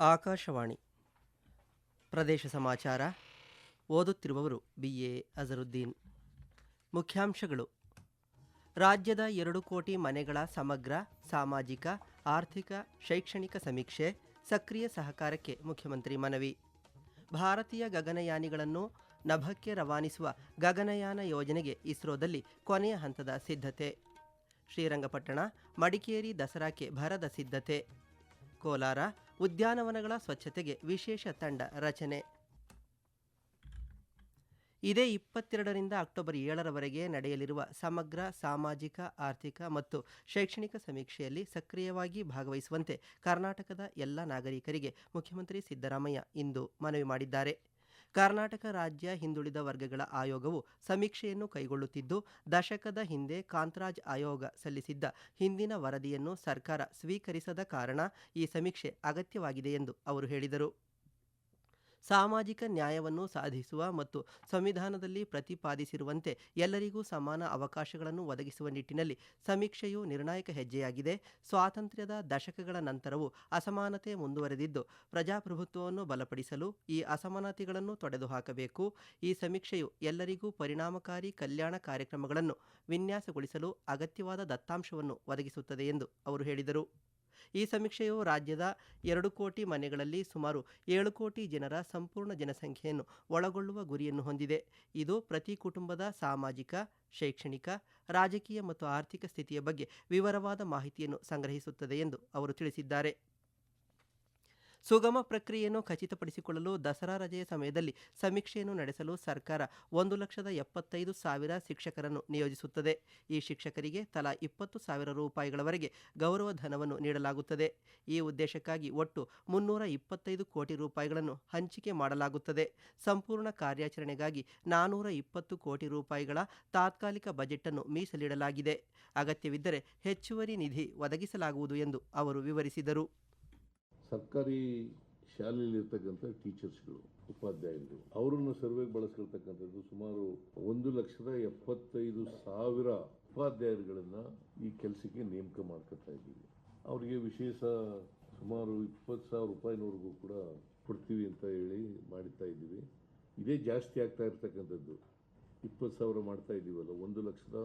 ಆಕಾಶವಾಣಿ ಪ್ರದೇಶ ಸಮಾಚಾರ. ಓದುತ್ತಿರುವವರು B. A. Azharuddin. ಮುಖ್ಯಾಂಶಗಳು. ರಾಜ್ಯದ ಎರಡು ಕೋಟಿ ಮನೆಗಳ ಸಮಗ್ರ, ಸಾಮಾಜಿಕ, ಆರ್ಥಿಕ, ಶೈಕ್ಷಣಿಕ ಸಮೀಕ್ಷೆ, ಸಕ್ರಿಯ ಸಹಕಾರಕ್ಕೆ ಮುಖ್ಯಮಂತ್ರಿ ಮನವಿ. ಭಾರತೀಯ ಗಗನಯಾನಿಗಳನ್ನು ನಭಕ್ಕೆ ರವಾನಿಸುವ ಗಗನಯಾನ ಯೋಜನೆಗೆ ಇಸ್ರೋದಲ್ಲಿ ಕೊನೆಯ ಹಂತದ ಸಿದ್ಧತೆ. ಶ್ರೀರಂಗಪಟ್ಟಣ, ಮಡಿಕೇರಿ, ದಸರಾಕ್ಕೆ ಭರದ ಸಿದ್ಧತೆ. ಕೋಲಾರ, ಉದ್ಯಾನವನಗಳ ಸ್ವಚ್ಛತೆಗೆ ವಿಶೇಷ ತಂಡ ರಚನೆ. ಇದೇ ಇಪ್ಪತ್ತೆರಡರಿಂದ ಅಕ್ಟೋಬರ್ ಏಳರವರೆಗೆ ನಡೆಯಲಿರುವ ಸಮಗ್ರ, ಸಾಮಾಜಿಕ, ಆರ್ಥಿಕ ಮತ್ತು ಶೈಕ್ಷಣಿಕ ಸಮೀಕ್ಷೆಯಲ್ಲಿ ಸಕ್ರಿಯವಾಗಿ ಭಾಗವಹಿಸುವಂತೆ ಕರ್ನಾಟಕದ ಎಲ್ಲ ನಾಗರಿಕರಿಗೆ ಮುಖ್ಯಮಂತ್ರಿ ಸಿದ್ದರಾಮಯ್ಯ ಇಂದು ಮನವಿ ಮಾಡಿದ್ದಾರೆ. ಕರ್ನಾಟಕ ರಾಜ್ಯ ಹಿಂದುಳಿದ ವರ್ಗಗಳ ಆಯೋಗವು ಸಮೀಕ್ಷೆಯನ್ನು ಕೈಗೊಳ್ಳುತ್ತಿದ್ದು, ದಶಕದ ಹಿಂದೆ ಕಾಂತರಾಜ್ ಆಯೋಗ ಸಲ್ಲಿಸಿದ್ದ ಹಿಂದಿನ ವರದಿಯನ್ನು ಸರ್ಕಾರ ಸ್ವೀಕರಿಸದ ಕಾರಣ ಈ ಸಮೀಕ್ಷೆ ಅಗತ್ಯವಾಗಿದೆ ಎಂದು ಅವರು ಹೇಳಿದರು. ಸಾಮಾಜಿಕ ನ್ಯಾಯವನ್ನು ಸಾಧಿಸುವ ಮತ್ತು ಸಂವಿಧಾನದಲ್ಲಿ ಪ್ರತಿಪಾದಿಸಿರುವಂತೆ ಎಲ್ಲರಿಗೂ ಸಮಾನ ಅವಕಾಶಗಳನ್ನು ಒದಗಿಸುವ ನಿಟ್ಟಿನಲ್ಲಿ ಸಮೀಕ್ಷೆಯು ನಿರ್ಣಾಯಕ ಹೆಜ್ಜೆಯಾಗಿದೆ. ಸ್ವಾತಂತ್ರ್ಯದ ದಶಕಗಳ ನಂತರವೂ ಅಸಮಾನತೆ ಮುಂದುವರೆದಿದ್ದು, ಪ್ರಜಾಪ್ರಭುತ್ವವನ್ನು ಬಲಪಡಿಸಲು ಈ ಅಸಮಾನತೆಗಳನ್ನು ತೊಡೆದುಹಾಕಬೇಕು. ಈ ಸಮೀಕ್ಷೆಯು ಎಲ್ಲರಿಗೂ ಪರಿಣಾಮಕಾರಿ ಕಲ್ಯಾಣ ಕಾರ್ಯಕ್ರಮಗಳನ್ನು ವಿನ್ಯಾಸಗೊಳಿಸಲು ಅಗತ್ಯವಾದ ದತ್ತಾಂಶವನ್ನು ಒದಗಿಸುತ್ತದೆ ಎಂದು ಅವರು ಹೇಳಿದರು. ಈ ಸಮೀಕ್ಷೆಯು ರಾಜ್ಯದ ಎರಡು ಕೋಟಿ ಮನೆಗಳಲ್ಲಿ ಸುಮಾರು ಏಳು ಕೋಟಿ ಜನರ ಸಂಪೂರ್ಣ ಜನಸಂಖ್ಯೆಯನ್ನು ಒಳಗೊಳ್ಳುವ ಗುರಿಯನ್ನು ಹೊಂದಿದೆ. ಇದು ಪ್ರತಿ ಕುಟುಂಬದ ಸಾಮಾಜಿಕ, ಶೈಕ್ಷಣಿಕ, ರಾಜಕೀಯ ಮತ್ತು ಆರ್ಥಿಕ ಸ್ಥಿತಿಯ ಬಗ್ಗೆ ವಿವರವಾದ ಮಾಹಿತಿಯನ್ನು ಸಂಗ್ರಹಿಸುತ್ತದೆ ಎಂದು ಅವರು ತಿಳಿಸಿದ್ದಾರೆ. ಸುಗಮ ಪ್ರಕ್ರಿಯೆಯನ್ನು ಖಚಿತಪಡಿಸಿಕೊಳ್ಳಲು ದಸರಾ ರಜೆಯ ಸಮಯದಲ್ಲಿ ಸಮೀಕ್ಷೆಯನ್ನು ನಡೆಸಲು ಸರ್ಕಾರ ಒಂದು ಲಕ್ಷದ ಎಪ್ಪತ್ತೈದು ಸಾವಿರ ಶಿಕ್ಷಕರನ್ನು ನಿಯೋಜಿಸುತ್ತದೆ. ಈ ಶಿಕ್ಷಕರಿಗೆ ತಲಾ ಇಪ್ಪತ್ತು ಸಾವಿರ ರೂಪಾಯಿಗಳವರೆಗೆ ಗೌರವ ಧನವನ್ನು ನೀಡಲಾಗುತ್ತದೆ. ಈ ಉದ್ದೇಶಕ್ಕಾಗಿ ಒಟ್ಟು ಮುನ್ನೂರ ಇಪ್ಪತ್ತೈದು ಕೋಟಿ ರೂಪಾಯಿಗಳನ್ನು ಹಂಚಿಕೆ ಮಾಡಲಾಗುತ್ತದೆ. ಸಂಪೂರ್ಣ ಕಾರ್ಯಾಚರಣೆಗಾಗಿ ನಾನೂರ ಇಪ್ಪತ್ತು ಕೋಟಿ ರೂಪಾಯಿಗಳ ತಾತ್ಕಾಲಿಕ ಬಜೆಟ್ ಅನ್ನು ಮೀಸಲಿಡಲಾಗಿದೆ. ಅಗತ್ಯವಿದ್ದರೆ ಹೆಚ್ಚುವರಿ ನಿಧಿ ಒದಗಿಸಲಾಗುವುದು ಎಂದು ಅವರು ವಿವರಿಸಿದರು. ಸರ್ಕಾರಿ ಶಾಲೆಯಲ್ಲಿರ್ತಕ್ಕಂಥ ಟೀಚರ್ಸ್ಗಳು ಉಪಾಧ್ಯಾಯರು ಅವರನ್ನು ಸರ್ವೆಗೆ ಬಳಸ್ಕೊಳ್ತಕ್ಕಂಥದ್ದು ಸುಮಾರು ಒಂದು ಲಕ್ಷದ ಎಪ್ಪತ್ತೈದು ಸಾವಿರ ಉಪಾಧ್ಯಾಯರುಗಳನ್ನ ಈ ಕೆಲಸಕ್ಕೆ ನೇಮಕ ಮಾಡ್ಕೊತಾ ಇದ್ದೀವಿ. ಅವರಿಗೆ ವಿಶೇಷ ಸುಮಾರು ಇಪ್ಪತ್ತು ಸಾವಿರ ರೂಪಾಯಿನವರೆಗೂ ಕೂಡ ಕೊಡ್ತೀವಿ ಅಂತ ಹೇಳಿ ಮಾಡ್ತಾ ಇದ್ದೀವಿ. ಇದೇ ಜಾಸ್ತಿ ಆಗ್ತಾ ಇರ್ತಕ್ಕಂಥದ್ದು. ಇಪ್ಪತ್ತು ಸಾವಿರ ಮಾಡ್ತಾ ಇದ್ದೀವಲ್ಲ, ಒಂದು ಲಕ್ಷದ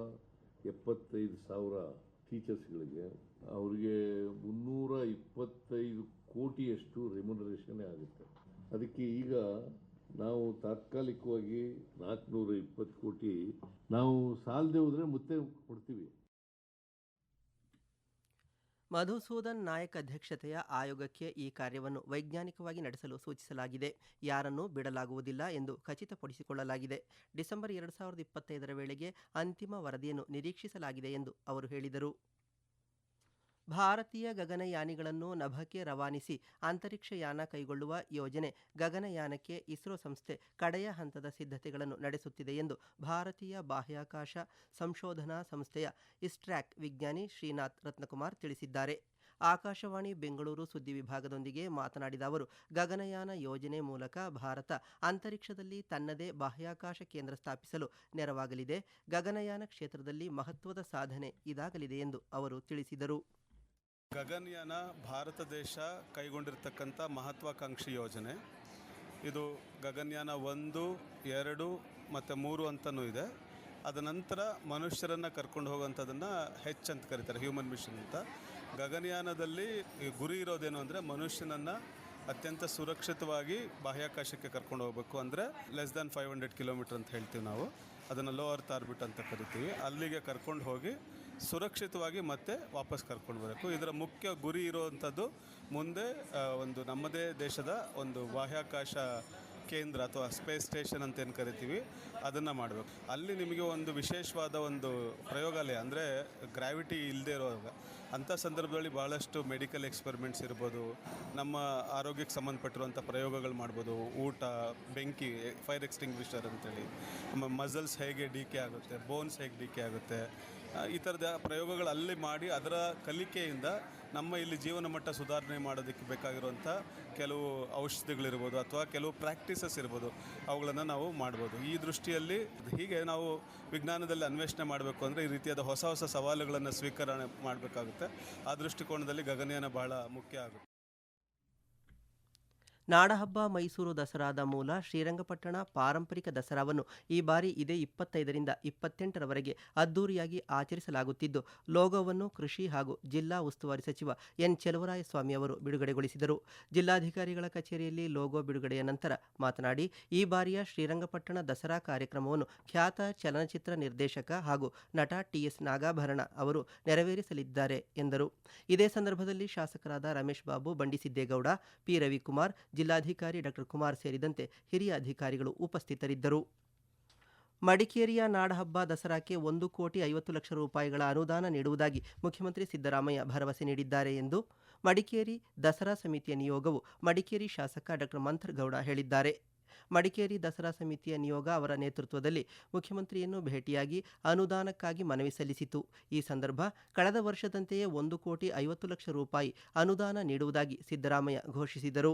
ಎಪ್ಪತ್ತೈದು ಸಾವಿರ ಟೀಚರ್ಸ್ಗಳಿಗೆ ಅವರಿಗೆ ಮುನ್ನೂರ ಇಪ್ಪತ್ತೈದು ಕೋಟಿಯಷ್ಟು ರೆಮ್ಯುನರೇಷನ್ ಆಗುತ್ತೆ. ಅದಕ್ಕೆ ಈಗ ನಾವು ತಾತ್ಕಾಲಿಕವಾಗಿ ನಾಲ್ಕುನೂರ ಇಪ್ಪತ್ತು ಕೋಟಿ ನಾವು ಸಾಲದೆ ಹೋದರೆ ಮತ್ತೆ ಕೊಡ್ತೀವಿ. ಮಧುಸೂದನ್ ನಾಯಕ್ ಅಧ್ಯಕ್ಷತೆಯ ಆಯೋಗಕ್ಕೆ ಈ ಕಾರ್ಯವನ್ನು ವೈಜ್ಞಾನಿಕವಾಗಿ ನಡೆಸಲು ಸೂಚಿಸಲಾಗಿದೆ. ಯಾರನ್ನೂ ಬಿಡಲಾಗುವುದಿಲ್ಲ ಎಂದು ಖಚಿತಪಡಿಸಿಕೊಳ್ಳಲಾಗಿದೆ. ಡಿಸೆಂಬರ್ ಎರಡು ಸಾವಿರದ ಇಪ್ಪತ್ತೈದರ ವೇಳೆಗೆ ಅಂತಿಮ ವರದಿಯನ್ನು ನಿರೀಕ್ಷಿಸಲಾಗಿದೆ ಎಂದು ಅವರು ಹೇಳಿದರು. ಭಾರತೀಯ ಗಗನಯಾನಿಗಳನ್ನು ನಭಕ್ಕೆ ರವಾನಿಸಿ ಅಂತರಿಕ್ಷ ಯಾನ ಕೈಗೊಳ್ಳುವ ಯೋಜನೆ ಗಗನಯಾನಕ್ಕೆ ಇಸ್ರೋ ಸಂಸ್ಥೆ ಕಡೆಯ ಹಂತದ ಸಿದ್ಧತೆಗಳನ್ನು ನಡೆಸುತ್ತಿದೆ ಎಂದು ಭಾರತೀಯ ಬಾಹ್ಯಾಕಾಶ ಸಂಶೋಧನಾ ಸಂಸ್ಥೆಯ ಇಸ್ಟ್ರ್ಯಾಕ್ ವಿಜ್ಞಾನಿ ಶ್ರೀನಾಥ್ ರತ್ನಕುಮಾರ್ ತಿಳಿಸಿದ್ದಾರೆ. ಆಕಾಶವಾಣಿ ಬೆಂಗಳೂರು ಸುದ್ದಿ ವಿಭಾಗದೊಂದಿಗೆ ಮಾತನಾಡಿದ ಅವರು, ಗಗನಯಾನ ಯೋಜನೆ ಮೂಲಕ ಭಾರತ ಅಂತರಿಕ್ಷದಲ್ಲಿ ತನ್ನದೇ ಬಾಹ್ಯಾಕಾಶ ಕೇಂದ್ರ ಸ್ಥಾಪಿಸಲು ನೆರವಾಗಲಿದೆ. ಗಗನಯಾನ ಕ್ಷೇತ್ರದಲ್ಲಿ ಮಹತ್ವದ ಸಾಧನೆ ಇದಾಗಲಿದೆ ಎಂದು ಅವರು ತಿಳಿಸಿದರು. ಗಗನಯಾನ ಭಾರತ ದೇಶ ಕೈಗೊಂಡಿರ್ತಕ್ಕಂಥ ಮಹತ್ವಾಕಾಂಕ್ಷಿ ಯೋಜನೆ. ಇದು ಗಗನಯಾನ ಒಂದು, ಎರಡು ಮತ್ತು ಮೂರು ಅಂತಲೂ ಇದೆ. ಅದ ನಂತರ ಮನುಷ್ಯರನ್ನು ಕರ್ಕೊಂಡು ಹೋಗುವಂಥದ್ದನ್ನು ಹೆಚ್ ಅಂತ ಕರೀತಾರೆ ಹ್ಯೂಮನ್ ಮಿಷನ್ ಅಂತ. ಗಗನಯಾನದಲ್ಲಿ ಗುರಿ ಇರೋದೇನು ಅಂದರೆ ಮನುಷ್ಯನನ್ನು ಅತ್ಯಂತ ಸುರಕ್ಷಿತವಾಗಿ ಬಾಹ್ಯಾಕಾಶಕ್ಕೆ ಕರ್ಕೊಂಡು ಹೋಗಬೇಕು ಅಂದರೆ less than five hundred kilometre ಅಂತ ಹೇಳ್ತೀವಿ ನಾವು. ಅದನ್ನು ಲೋ ಅರ್ತ್ ಆರ್ಬಿಟ್ ಅಂತ ಕರಿತೀವಿ. ಅಲ್ಲಿಗೆ ಕರ್ಕೊಂಡು ಹೋಗಿ ಸುರಕ್ಷಿತವಾಗಿ ಮತ್ತೆ ವಾಪಸ್ ಕರ್ಕೊಂಡು ಬರಬೇಕು. ಇದರ ಮುಖ್ಯ ಗುರಿ ಇರುವಂಥದ್ದು ಮುಂದೆ ಒಂದು ನಮ್ಮದೇ ದೇಶದ ಒಂದು ಬಾಹ್ಯಾಕಾಶ ಕೇಂದ್ರ ಅಥವಾ ಸ್ಪೇಸ್ ಸ್ಟೇಷನ್ ಅಂತ ಏನು ಕರಿತೀವಿ, ಅದನ್ನು ಮಾಡಬೇಕು. ಅಲ್ಲಿ ನಿಮಗೆ ಒಂದು ವಿಶೇಷವಾದ ಒಂದು ಪ್ರಯೋಗಾಲಯ ಅಂದರೆ ಗ್ರಾವಿಟಿ ಇಲ್ಲದೆ ಇರುವಾಗ, ಅಂಥ ಸಂದರ್ಭದಲ್ಲಿ ಭಾಳಷ್ಟು ಮೆಡಿಕಲ್ ಎಕ್ಸ್ಪೆರಿಮೆಂಟ್ಸ್ ಇರ್ಬೋದು, ನಮ್ಮ ಆರೋಗ್ಯಕ್ಕೆ ಸಂಬಂಧಪಟ್ಟಿರುವಂಥ ಪ್ರಯೋಗಗಳು ಮಾಡ್ಬೋದು, ಊಟ, ಬೆಂಕಿ ಫೈರ್ ಎಕ್ಸ್ಟಿಂಗ್ವಿಷರ್ ಅಂತೇಳಿ, ನಮ್ಮ ಮಸಲ್ಸ್ ಹೇಗೆ ಡಿಕೆ ಆಗುತ್ತೆ ಬೋನ್ಸ್ ಹೇಗೆ ಡಿಕೆ ಆಗುತ್ತೆ ಈ ಥರದ ಪ್ರಯೋಗಗಳು ಅಲ್ಲಿ ಮಾಡಿ ಅದರ ಕಲಿಕೆಯಿಂದ ನಮ್ಮ ಇಲ್ಲಿ ಜೀವನ ಮಟ್ಟ ಸುಧಾರಣೆ ಮಾಡೋದಕ್ಕೆ ಬೇಕಾಗಿರುವಂಥ ಕೆಲವು ಔಷಧಿಗಳಿರ್ಬೋದು ಅಥವಾ ಕೆಲವು ಪ್ರಾಕ್ಟೀಸಸ್ ಇರ್ಬೋದು. ಅವುಗಳನ್ನು ನಾವು ಮಾಡ್ಬೋದು. ಈ ದೃಷ್ಟಿಯಲ್ಲಿ ಹೀಗೆ ನಾವು ವಿಜ್ಞಾನದಲ್ಲಿ ಅನ್ವೇಷಣೆ ಮಾಡಬೇಕು ಅಂದರೆ ಈ ರೀತಿಯಾದ ಹೊಸ ಹೊಸ ಸವಾಲುಗಳನ್ನು ಸ್ವೀಕರಣೆ ಮಾಡಬೇಕಾಗುತ್ತೆ. ಆ ದೃಷ್ಟಿಕೋನದಲ್ಲಿ ಗಗನಯಾನ ಬಹಳ ಮುಖ್ಯ ಆಗುತ್ತೆ. ನಾಡಹಬ್ಬ ಮೈಸೂರು ದಸರಾದ ಮೂಲ ಶ್ರೀರಂಗಪಟ್ಟಣ ಪಾರಂಪರಿಕ ದಸರಾವನ್ನು ಈ ಬಾರಿ ಇದೇ ಇಪ್ಪತ್ತೈದರಿಂದ ಇಪ್ಪತ್ತೆಂಟರವರೆಗೆ ಅದ್ದೂರಿಯಾಗಿ ಆಚರಿಸಲಾಗುತ್ತಿದ್ದು, ಲೋಗೋವನ್ನು ಕೃಷಿ ಹಾಗೂ ಜಿಲ್ಲಾ ಉಸ್ತುವಾರಿ ಸಚಿವ ಎನ್ ಚೆಲುವರಾಯಸ್ವಾಮಿ ಅವರು ಬಿಡುಗಡೆಗೊಳಿಸಿದರು. ಜಿಲ್ಲಾಧಿಕಾರಿಗಳ ಕಚೇರಿಯಲ್ಲಿ ಲೋಗೋ ಬಿಡುಗಡೆಯ ನಂತರ ಮಾತನಾಡಿ, ಈ ಬಾರಿಯ ಶ್ರೀರಂಗಪಟ್ಟಣ ದಸರಾ ಕಾರ್ಯಕ್ರಮವನ್ನು ಖ್ಯಾತ ಚಲನಚಿತ್ರ ನಿರ್ದೇಶಕ ಹಾಗೂ ನಟ ಟಿಎಸ್ ನಾಗಾಭರಣ ಅವರು ನೆರವೇರಿಸಲಿದ್ದಾರೆ ಎಂದರು. ಇದೇ ಸಂದರ್ಭದಲ್ಲಿ ಶಾಸಕರಾದ ರಮೇಶ್ ಬಾಬು ಬಂಡಿಸಿದ್ದೇಗೌಡ ಪಿ. ರವಿಕುಮಾರ್ ಜಿಲ್ಲಾಧಿಕಾರಿ ಡಾಕ್ಟರ್ ಕುಮಾರ್ ಸೇರಿದಂತೆ ಹಿರಿಯ ಅಧಿಕಾರಿಗಳು ಉಪಸ್ಥಿತರಿದ್ದರು. ಮಡಿಕೇರಿಯ ನಾಡಹಬ್ಬ ದಸರಾಕ್ಕೆ ಒಂದು ಕೋಟಿ ಐವತ್ತು ಲಕ್ಷ ರೂಪಾಯಿಗಳ ಅನುದಾನ ನೀಡುವುದಾಗಿ ಮುಖ್ಯಮಂತ್ರಿ ಸಿದ್ದರಾಮಯ್ಯ ಭರವಸೆ ನೀಡಿದ್ದಾರೆ ಎಂದು ಮಡಿಕೇರಿ ದಸರಾ ಸಮಿತಿಯ ನಿಯೋಗವು ಮಡಿಕೇರಿ ಶಾಸಕ ಡಾಕ್ಟರ್ ಮಂಥರ್ಗೌಡ ಹೇಳಿದ್ದಾರೆ. ಮಡಿಕೇರಿ ದಸರಾ ಸಮಿತಿಯ ನಿಯೋಗ ಅವರ ನೇತೃತ್ವದಲ್ಲಿ ಮುಖ್ಯಮಂತ್ರಿಯನ್ನು ಭೇಟಿಯಾಗಿ ಅನುದಾನಕ್ಕಾಗಿ ಮನವಿ ಸಲ್ಲಿಸಿತು. ಈ ಸಂದರ್ಭ ಕಳೆದ ವರ್ಷದಂತೆಯೇ ಒಂದು ಕೋಟಿ ಐವತ್ತು ಲಕ್ಷ ರೂಪಾಯಿ ಅನುದಾನ ನೀಡುವುದಾಗಿ ಸಿದ್ದರಾಮಯ್ಯ ಘೋಷಿಸಿದರು.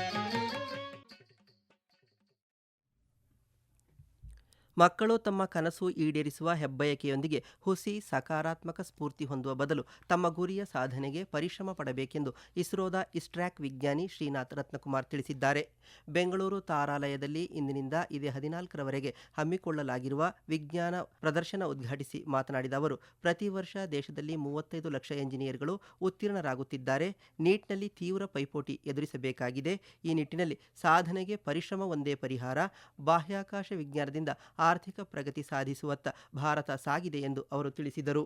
ಮಕ್ಕಳು ತಮ್ಮ ಕನಸು ಈಡೇರಿಸುವ ಹೆಬ್ಬಯಕೆಯೊಂದಿಗೆ ಹುಸಿ, ಸಕಾರಾತ್ಮಕ ಸ್ಫೂರ್ತಿ ಹೊಂದುವ ಬದಲು ತಮ್ಮ ಗುರಿಯ ಸಾಧನೆಗೆ ಪರಿಶ್ರಮ ಪಡಬೇಕೆಂದು ಇಸ್ರೋದ ಇಸ್ಟ್ರ್ಯಾಕ್ ವಿಜ್ಞಾನಿ ಶ್ರೀನಾಥ್ ರತ್ನಕುಮಾರ್ ತಿಳಿಸಿದ್ದಾರೆ. ಬೆಂಗಳೂರು ತಾರಾಲಯದಲ್ಲಿ ಇಂದಿನಿಂದ ಇದೇ ಹದಿನಾಲ್ಕರವರೆಗೆ ಹಮ್ಮಿಕೊಳ್ಳಲಾಗಿರುವ ವಿಜ್ಞಾನ ಪ್ರದರ್ಶನ ಉದ್ಘಾಟಿಸಿ ಮಾತನಾಡಿದ ಅವರು, ಪ್ರತಿ ವರ್ಷ ದೇಶದಲ್ಲಿ ಮೂವತ್ತೈದು ಲಕ್ಷ ಎಂಜಿನಿಯರ್ಗಳು ಉತ್ತೀರ್ಣರಾಗುತ್ತಿದ್ದಾರೆ. ನೀಟ್ನಲ್ಲಿ ತೀವ್ರ ಪೈಪೋಟಿ ಎದುರಿಸಬೇಕಾಗಿದೆ. ಈ ನಿಟ್ಟಿನಲ್ಲಿ ಸಾಧನೆಗೆ ಪರಿಶ್ರಮ ಒಂದೇ ಪರಿಹಾರ, ಬಾಹ್ಯಾಕಾಶ ವಿಜ್ಞಾನದಿಂದ ಆರ್ಥಿಕ ಪ್ರಗತಿ ಸಾಧಿಸುವತ್ತ ಭಾರತ ಸಾಗಿದೆ ಎಂದು ಅವರು ತಿಳಿಸಿದರು.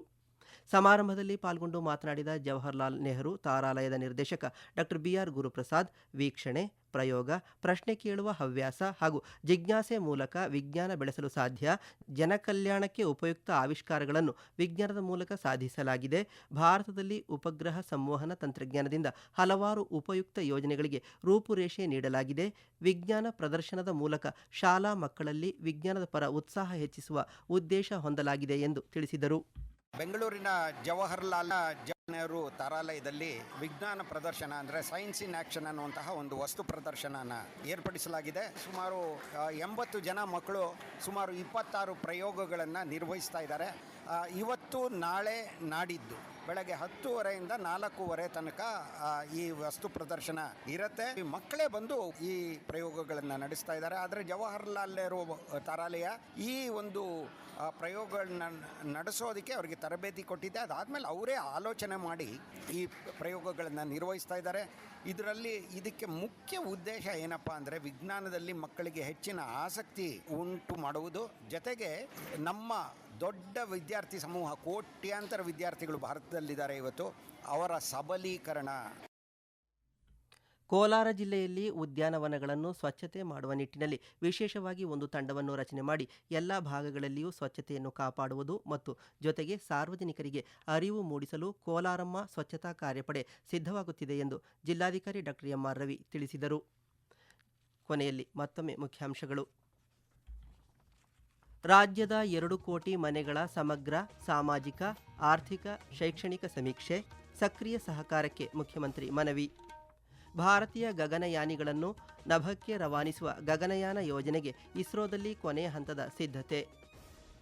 ಸಮಾರಂಭದಲ್ಲಿ ಪಾಲ್ಗೊಂಡು ಮಾತನಾಡಿದ ಜವಾಹರ್ಲಾಲ್ ನೆಹರು, ತಾರಾಲಯದ ನಿರ್ದೇಶಕ ಡಾಕ್ಟರ್ ಬಿಆರ್ ಗುರುಪ್ರಸಾದ್, ವೀಕ್ಷಣೆ, ಪ್ರಯೋಗ, ಪ್ರಶ್ನೆ ಕೇಳುವ ಹವ್ಯಾಸ ಹಾಗೂ ಜಿಜ್ಞಾಸೆ ಮೂಲಕ ವಿಜ್ಞಾನ ಬೆಳೆಸಲು ಸಾಧ್ಯ, ಜನಕಲ್ಯಾಣಕ್ಕೆ ಉಪಯುಕ್ತ ಆವಿಷ್ಕಾರಗಳನ್ನು ವಿಜ್ಞಾನದ ಮೂಲಕ ಸಾಧಿಸಲಾಗಿದೆ. ಭಾರತದಲ್ಲಿ ಉಪಗ್ರಹ ಸಂವಹನ ತಂತ್ರಜ್ಞಾನದಿಂದ ಹಲವಾರು ಉಪಯುಕ್ತ ಯೋಜನೆಗಳಿಗೆ ರೂಪುರೇಷೆ ನೀಡಲಾಗಿದೆ. ವಿಜ್ಞಾನ ಪ್ರದರ್ಶನದ ಮೂಲಕ ಶಾಲಾ ಮಕ್ಕಳಲ್ಲಿ ವಿಜ್ಞಾನದ ಪರ ಉತ್ಸಾಹ ಹೆಚ್ಚಿಸುವ ಉದ್ದೇಶ ಹೊಂದಲಾಗಿದೆ ಎಂದು ತಿಳಿಸಿದರು. ಬೆಂಗಳೂರಿನ ಜವಾಹರ್ಲಾಲ್ ಜವಾಹರ್ ನೆಹರು ತಾರಾಲಯದಲ್ಲಿ ವಿಜ್ಞಾನ ಪ್ರದರ್ಶನ ಅಂದರೆ ಸೈನ್ಸ್ ಇನ್ ಆಕ್ಷನ್ ಅನ್ನುವಂತಹ ಒಂದು ವಸ್ತು ಪ್ರದರ್ಶನನ ಏರ್ಪಡಿಸಲಾಗಿದೆ. ಸುಮಾರು ಎಂಬತ್ತು ಜನ ಮಕ್ಕಳು ಸುಮಾರು ಇಪ್ಪತ್ತಾರು ಪ್ರಯೋಗಗಳನ್ನು ನಿರ್ವಹಿಸ್ತಾ ಇದ್ದಾರೆ. ಆ, ಇವತ್ತು ನಾಳೆ ನಾಡಿದ್ದು. ಬೆಳಗ್ಗೆ ಹತ್ತುವರೆಯಿಂದ ನಾಲ್ಕೂವರೆ ತನಕ ಈ ವಸ್ತು ಪ್ರದರ್ಶನ ಇರುತ್ತೆ. ಈ ಮಕ್ಕಳೇ ಬಂದು ಈ ಪ್ರಯೋಗಗಳನ್ನು ನಡೆಸ್ತಾ ಇದ್ದಾರೆ. ಆದರೆ ಜವಾಹರ್ಲಾಲ್ ನೆಹರು ತಾರಾಲಯ ಈ ಒಂದು ಪ್ರಯೋಗಗಳನ್ನ ನಡೆಸೋದಕ್ಕೆ ಅವರಿಗೆ ತರಬೇತಿ ಕೊಟ್ಟಿದ್ದೆ. ಅದಾದಮೇಲೆ ಅವರೇ ಆಲೋಚನೆ ಮಾಡಿ ಈ ಪ್ರಯೋಗಗಳನ್ನು ನಿರ್ವಹಿಸ್ತಾ ಇದ್ದಾರೆ. ಇದರಲ್ಲಿ ಇದಕ್ಕೆ ಮುಖ್ಯ ಉದ್ದೇಶ ಏನಪ್ಪ ಅಂದರೆ ವಿಜ್ಞಾನದಲ್ಲಿ ಮಕ್ಕಳಿಗೆ ಹೆಚ್ಚಿನ ಆಸಕ್ತಿ ಉಂಟು ಮಾಡುವುದು. ಜೊತೆಗೆ ನಮ್ಮ ದೊಡ್ಡ ವಿದ್ಯಾರ್ಥಿ ಸಮೂಹ, ಕೋಟ್ಯಾಂತರ ವಿದ್ಯಾರ್ಥಿಗಳು ಭಾರತದಲ್ಲಿದ್ದಾರೆ ಇವತ್ತು. ಅವರ ಸಬಲೀಕರಣ. ಕೋಲಾರ ಜಿಲ್ಲೆಯಲ್ಲಿ ಉದ್ಯಾನವನಗಳನ್ನು ಸ್ವಚ್ಛತೆ ಮಾಡುವ ನಿಟ್ಟಿನಲ್ಲಿ ವಿಶೇಷವಾಗಿ ಒಂದು ತಂಡವನ್ನು ರಚನೆ ಮಾಡಿ ಎಲ್ಲ ಭಾಗಗಳಲ್ಲಿಯೂ ಸ್ವಚ್ಛತೆಯನ್ನು ಕಾಪಾಡುವುದು ಮತ್ತು ಜೊತೆಗೆ ಸಾರ್ವಜನಿಕರಿಗೆ ಅರಿವು ಮೂಡಿಸಲು ಕೋಲಾರಮ್ಮ ಸ್ವಚ್ಛತಾ ಕಾರ್ಯಪಡೆ ಸಿದ್ಧವಾಗುತ್ತಿದೆ ಎಂದು ಜಿಲ್ಲಾಧಿಕಾರಿ ಡಾಕ್ಟರ್ ಎಂಆರ್ ರವಿ ತಿಳಿಸಿದರು. ಕೊನೆಯಲ್ಲಿ ಮತ್ತೊಮ್ಮೆ ಮುಖ್ಯಾಂಶಗಳು. ರಾಜ್ಯದ ಎರಡು ಕೋಟಿ ಮನೆಗಳ ಸಮಗ್ರ, ಸಾಮಾಜಿಕ, ಆರ್ಥಿಕ, ಶೈಕ್ಷಣಿಕ ಸಮೀಕ್ಷೆ, ಸಕ್ರಿಯ ಸಹಕಾರಕ್ಕೆ ಮುಖ್ಯಮಂತ್ರಿ ಮನವಿ. ಭಾರತೀಯ ಗಗನಯಾನಿಗಳನ್ನು ನಭಕ್ಕೆ ರವಾನಿಸುವ ಗಗನಯಾನ ಯೋಜನೆಗೆ ಇಸ್ರೋದಲ್ಲಿ ಕೊನೆಯ ಹಂತದ ಸಿದ್ಧತೆ.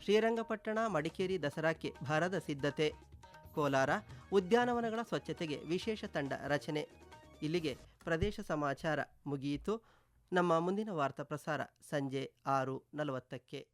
ಶ್ರೀರಂಗಪಟ್ಟಣ, ಮಡಿಕೇರಿ ದಸರಾಕ್ಕೆ ಭರದ ಸಿದ್ಧತೆ. ಕೋಲಾರ, ಉದ್ಯಾನವನಗಳ ಸ್ವಚ್ಛತೆಗೆ ವಿಶೇಷ ತಂಡ ರಚನೆ. ಇಲ್ಲಿಗೆ ಪ್ರದೇಶ ಸಮಾಚಾರ ಮುಗಿಯಿತು. ನಮ್ಮ ಮುಂದಿನ ವಾರ್ತಾ ಪ್ರಸಾರ ಸಂಜೆ ಆರು ನಲವತ್ತಕ್ಕೆ.